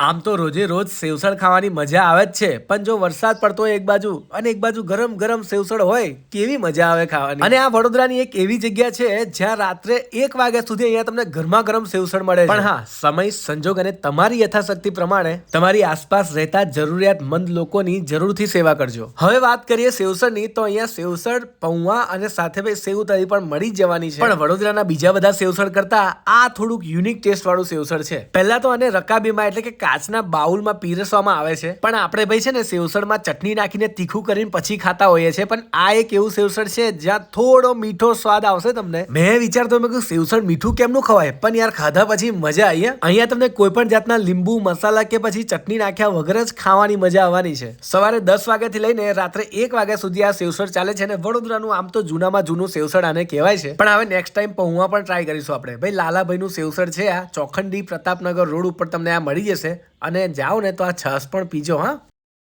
આમ તો રોજે રોજ સેવસળ ખાવાની મજા આવે જ છે પણ જો વરસાદ પડતો હોય એક બાજુ અને એક બાજુ ગરમ ગરમ સેવસળ હોય કેવી મજા આવે ખાવાની? અને આ વડોદરાની એક એવી જગ્યા છે જ્યાં રાત્રે એક વાગ્યા સુધી અહીંયા તમને ગરમા ગરમ સેવસળ મળે છે. પણ હા સમય સંજોગ અને તમારી યથાશક્તિ પ્રમાણે તમારી આસપાસ રહેતા જરૂરિયાતમંદ લોકોની જરૂરથી સેવા કરજો. હવે વાત કરીએ સેવસળની તો અહીંયા સેવસળ પૌવા અને સાથે ભાઈ સેવ તરી પણ મળી જવાની છે. પણ વડોદરાના બીજા બધા સેવસળ કરતા આ થોડુંક યુનિક ટેસ્ટ વાળું સેવસળ છે. પહેલા તો આને રકાબીમાં એટલે કે કાચના બાઉલમાં પીરસવામાં આવે છે. પણ આપણે ભાઈ છે ને સેવસળમાં ચટણી નાખીને તીખું કરીને પછી ખાતા હોઈએ છીએ. પણ આ એક એવું સેવસળ છે જ્યાં થોડો મીઠો સ્વાદ આવશે તમને. મેં વિચારતો મેં સેવસળ મીઠું કેમનું ખવાય? પણ યાર ખાધા પછી મજા આવી અહીંયા તમને કોઈ પણ જાતના લીંબુ, મસાલા કે પછી ચટણી નાખ્યા વગર જ ખાવાની મજા આવવાની છે. સવારે દસ વાગ્યાથી લઈને રાત્રે એક વાગ્યા સુધી આ સેવસળ ચાલે છે અને વડોદરાનું આમ તો જૂનામાં જૂનું સેવસળ આને કહેવાય છે. પણ હવે નેક્સ્ટ ટાઈમ પૌવા પણ ટ્રાય કરીશું આપણે. ભાઈ લાલાભાઈનું સેવસળ છે આ ચોખંડી પ્રતાપનગર રોડ ઉપર તમને આ મળી જશે. અને જાઓ ને તો આ છાશ પણ પીજો હા.